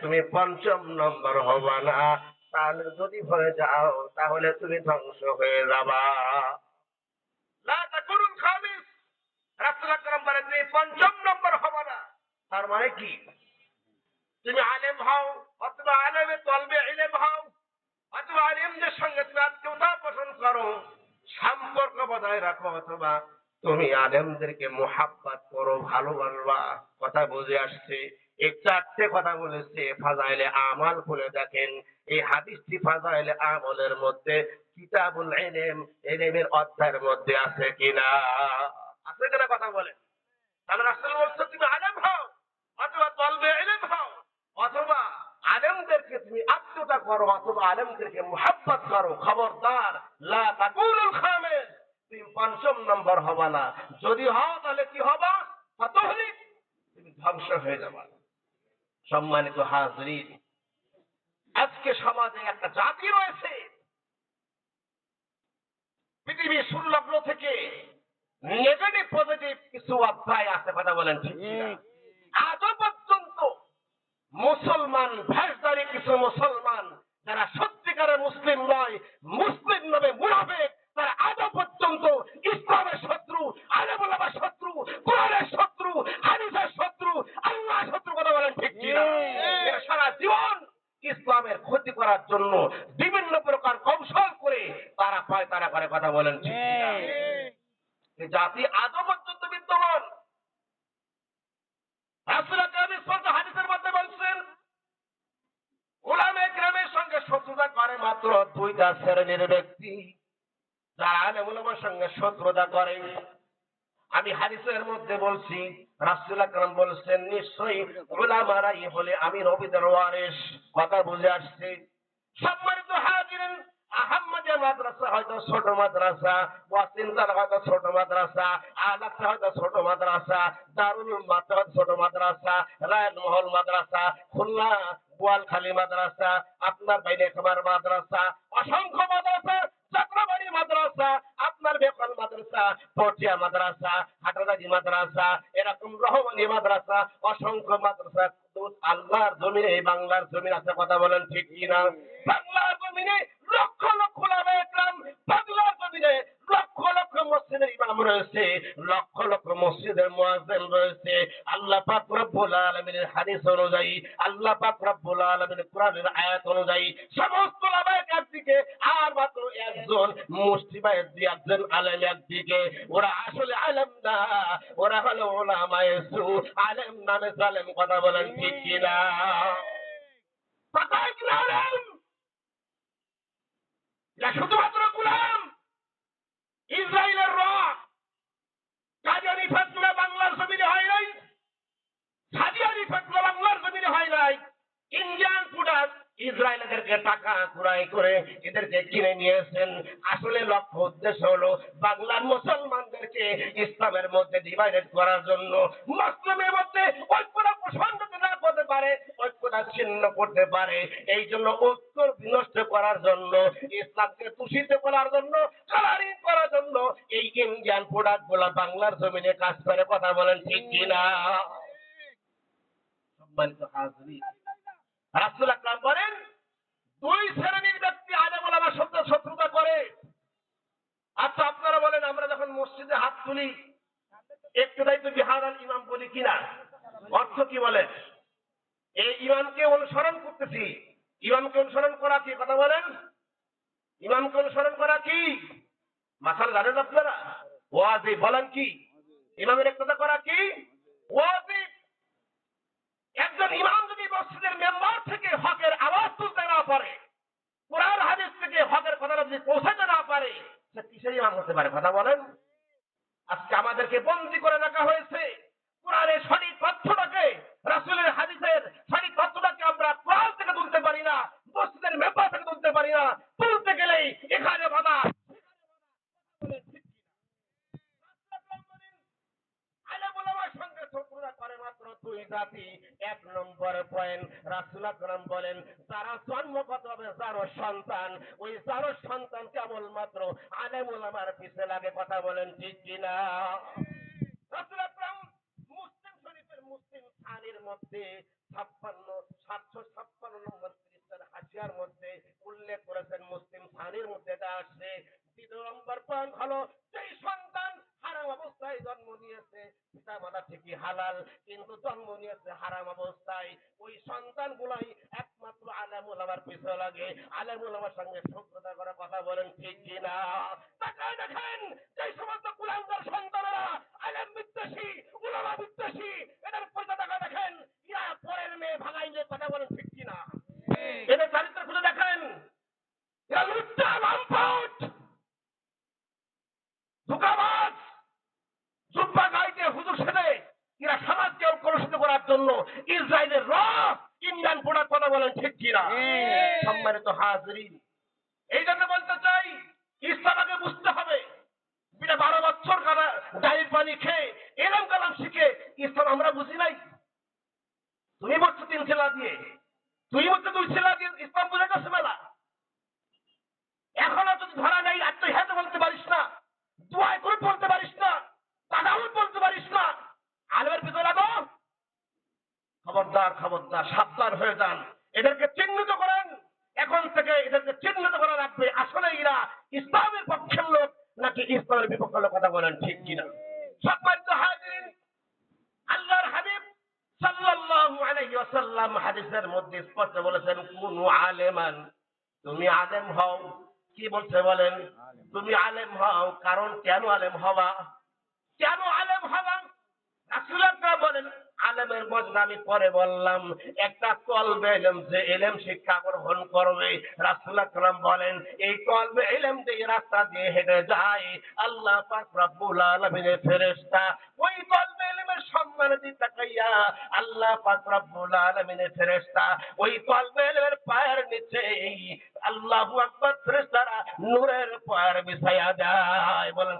তুমি পঞ্চম নম্বর হবা না। তাহলে যদি হয়ে যাও, তাহলে তুমি ধ্বংস হয়ে যাবা। বলেন, তুমি পঞ্চম নম্বর হবা না। তার মানে কি? তুমি আলেম হও, অথবা আলেমে তলবে ইলেম হও, অথবা আলেমদের সঙ্গে তুমি আত্মীয়তা পোষণ করো, সম্পর্ক বজায় রাখো অথবা তুমি আলেমদেরকে মোহাব্বত করো, ভালোবাসবা, কথা বুঝে আসছে। এই চারটে কথা বলেছে, ফাজাইলে আমাল খুলে দেখেন। এই হাদিসটি ফাজাইলে আমলের মধ্যে, কিতাবুল ইলম, ইলমের অধ্যায়ের মধ্যে আছে কিনা? আছে কিনা কথা বলেন? তাহলে বলছে, তুমি হও, অথবা তলবে ইলম হও, অথবা আলেমদেরকে তুমি আত্মতা করো, অথবা আলেমদেরকে মোহাব্বত করো। খবরদার, লা তাকুলুল খামিস তুমি পঞ্চম নম্বর হবা না। যদি হও তাহলে কি হবা? ফাতহলিক তুমি ধ্বংস হয়ে যাবা। সম্মানিত হাজরিন আজকে সমাজে একটা জাতি রয়েছে। পৃথিবীর সংলগ্ন থেকে নেগেটিভ পজিটিভ কিছু অধ্যায় আছে কথা বলেন ঠিক? আজও পর্যন্ত মুসলমান ভেষদারি কিছু মুসলমান যারা সত্যিকারের মুসলিম নয় ইসলামের ক্ষতি করার জন্য বিভিন্ন প্রকার কৌশল করে তারা পায় তারা করে কথা বলেন? এই জাতি আজও পর্যন্ত বিদ্যমান। হাদিসের মধ্যে বলছেন ওলামে গ্রামের সঙ্গে শত্রুতা করে মাত্র দুইটা শ্রেণির ব্যক্তি। যারা আলেম ওলামার সঙ্গে শত্রুতা করে আমি হাদিসের মধ্যে বলছি, রাসূল আকরাম বলছেন, নিশ্চয়ই ওলামারাই হলে আমি রবিদের ওয়ারিস কথা বুঝে আসছে। সম্মানিত হাজিরেন আহমদিয়া মাদ্রাসা হয়তো ছোট মাদ্রাসা ওয়াসিনদার হয়তো ছোট মাদ্রাসা হয়তো ছোট মাদ্রাসা, দারুল ছোট মাদ্রাসা মাদ্রাসা, খুলনা মাদ্রাসা, আপনার বাইরে খাবার মাদ্রাসা, অসংখ্য মাদ্রাসা, চক্রবাড়ি মাদ্রাসা বেকল মাদ্রাসা? পটিয়া মাদ্রাসা হাটাদাজি মাদ্রাসা, এরকম রহমানি মাদ্রাসা, অসংখ্য মাদ্রাসা। আল্লাহর জমিনে, এই বাংলার জমিন আছে কথা বলেন ঠিক কিনা? বাংলার জমিনে লক্ষ লক্ষ লাভে বাংলার জমিনে লক্ষ লক্ষ মসজিদের ইমাম রয়েছে লক্ষ লক্ষ মসজিদের মুয়াজ্জিন রয়েছে। আল্লাহ পাক রব্বুল আলামিনের হাদিস অনুযায়ী আল্লাহ পাক রব্বুল আলামিনের কোরআনের আয়াত অনুযায়ী সমস্ত লাভের একদিকে আর মাত্র একজন মুসলিমায়ের দুই একজন আলেম একদিকে। ওরা আসলে আলেম না ওরা হলো ওলামায়ে সু। আলেম নামে জালেম কথা বলেন ঠিক কিনা? কথায় কিনা আলেম এটা শুধুমাত্র গুলাম ইসরায়েলের র কাদিয়ানি ফেসলা বাংলার জমিনে হয় নাই সাদিয়ানি ফেসলা বাংলার জমিনে হয় নাই ইন্ডিয়ান প্রোডাক্ট ইসরায়েলদেরকে কুড়াই করে এদেরকে কিনে নিয়েছেন আসলে লক্ষ্য উদ্দেশ্য হলো বাংলার মুসলমানদেরকে ইসলামের মধ্যে ডিভাইডেড করার জন্য। মুসলিমের মধ্যে ঐক্যটা যাতে না করতে পারে ঐক্যটা ছিন্ন করতে পারে। এই জন্য ঐক্য বিনষ্ট করার জন্য, ইসলামকে দূষিত করার জন্য কালারিং করার জন্য এই ইন্ডিয়ান প্রোডাক্টগুলা বাংলার জমিনে কাজ করে। কথা বলেন ঠিক কিনা? সম্মানিত হাজরিন রাসূল আকরাম বলেন দুই শ্রেণির ব্যক্তি আলেম ওলামার সাথে শত্রুতা করে আচ্ছা আপনারা বলেন আমরা যখন মসজিদে হাত তুলি একটু দায়িত্ব বিহার আল ইমাম বলি কিনা অর্থ কি বলে এই ইমামকে অনুসরণ করতেছি। ইমামকে অনুসরণ করা কি? কথা বলেন। ইমামকে অনুসরণ করা কি? মাসাল জানেন আপনারা। ওয়াজি বলেন কি? ইমামের একটা করা কি? ওয়াজি একজন ইমাম যদি মসজিদের মেম্বার থেকে হকের আওয়াজ তুলতে না পারে, কোরআন, হাদিস থেকে হকের কথাটা যদি পৌঁছাতে না পারে, সে কিসের ইমাম হতে পারে? কথা বলেন। আজকে আমাদেরকে বন্দি করে রাখা হয়েছে কোরআনের সঠিক তথ্যটাকে রাসূলের হাদিসের সঠিক তথ্যটাকে আমরা কোরআন থেকে তুলতে পারি না মসজিদের মেম্বার থেকে তুলতে পারি না তুলতে গেলেই এখানে বাধা আলেম ওলামার সঙ্গে শত্রুতা করে মাত্র দুই জাতি এক নম্বর পয়েন্ট রাসূল আকরাম বলেন, যারা জন্মগত হবে যারো সন্তান, ওই যারো সন্তান কেবলমাত্র আলেম ওলামার পিছে লাগে। কথা বলেন ঠিক কিনা? রাসূল আকরাম মুসলিম মধ্যে ছাপ্পান্ন, সাতশো ছাপ্পান্ন নম্বর পৃষ্ঠার হাসিয়ার মধ্যে উল্লেখ করেছেন মুসলিম সানির মধ্যে এটা আসছে। দ্বিতীয় নম্বর পয়েন্ট হলো অবস্থায় জন্ম নিয়েছে পিতা মাতা ঠিকই হালাল, কিন্তু জন্ম নিয়েছে হারাম অবস্থায়। ওই সন্তান গুলাই একমাত্র আলামুল আমার পিছনে লাগে। আলামুল আমার সঙ্গে শত্রুতা করে কথা বলেন ঠিক কিনা? তাকায় দেখেন, যেই সমস্ত কুলাঙ্গার সন্তানেরা আলেম বিদ্বেষী উলামা বিদ্বেষী এদের পয়সা টাকা দেখেন ইরা পরের মেয়ে ভাগাই নিয়ে কথা বলেন ঠিক কিনা এদের চারিত্র খুলে দেখেন এরা লুচ্চা লম্পট ধোকাবাজ জুব্বা গাইতে হুজুর সেদে এরা সমাজকে কলুষিত করার জন্য ইসরায়েলের র ইন্ডিয়ান প্রোডাক্ট কথা বলেন ঠিক কিনা সম্মানিত হাজরিন, এই জন্য বলতে চাই, ইসলাম আগে বুঝতে হবে। বিনা বারো বছর কারা ডাইল পানি খেয়ে এলাম কালাম শিখে, ইসলাম আমরা বুঝি নাই। তুমি বলছো তিন ছেলা দিয়ে তুই বলছো দুই ছেলা দিয়ে ইসলাম বুঝে গেছে মেলা এখনও যদি ধরা নেই আত্মহিয়াতে বলতে পারিস না দোয়ায় করে বলতে পারিস না তাদাউল বলতে পারিস না, আলমের ভিতরে খবরদার খবরদার, সাবধান হয়ে যান। এদেরকে চিহ্নিত করেন। এখন থেকে এদেরকে চিহ্নিত করা রাখবে আসলে এরা ইসলামের পক্ষের লোক নাকি ইসলামের বিপক্ষের লোক কথা বলেন ঠিক কিনা? সম্মানিত হাজিরিন আল্লাহর হাবিব সাল্লাল্লাহু আলাইহি ওয়াসাল্লাম হাদিসের মধ্যে স্পষ্ট বলেছেন কুনু আলেমান। তুমি আলেম হও। কি বলছে বলেন? তুমি আলেম হও। কারণ কেন আলেম হওয়া কেন আলেম হওয়া রাসূলুল্লাহ বলেন আলেমের মধ্যে আমি পরে বললাম, একটা তলবে এলেম যে এলেম শিক্ষা গ্রহণ করবে। রাসূলুল্লাহ সাল্লাম বলেন, এই তলবে এলেম যে রাস্তা দিয়ে হেঁটে যায়। আল্লাহ পাক রব্বুল আলামিনের ফেরেশতা ওই তলবে এলেমের সম্মান দিতে তাকাইয়া আল্লাহ পাক রব্বুল আলামিনের ফেরেশতা ওই তলবে এলেমের পায়ের নিচে আল্লাহু আকবার ফেরেশতারা নূরের পায়ের বিছায়া দেয় বলেন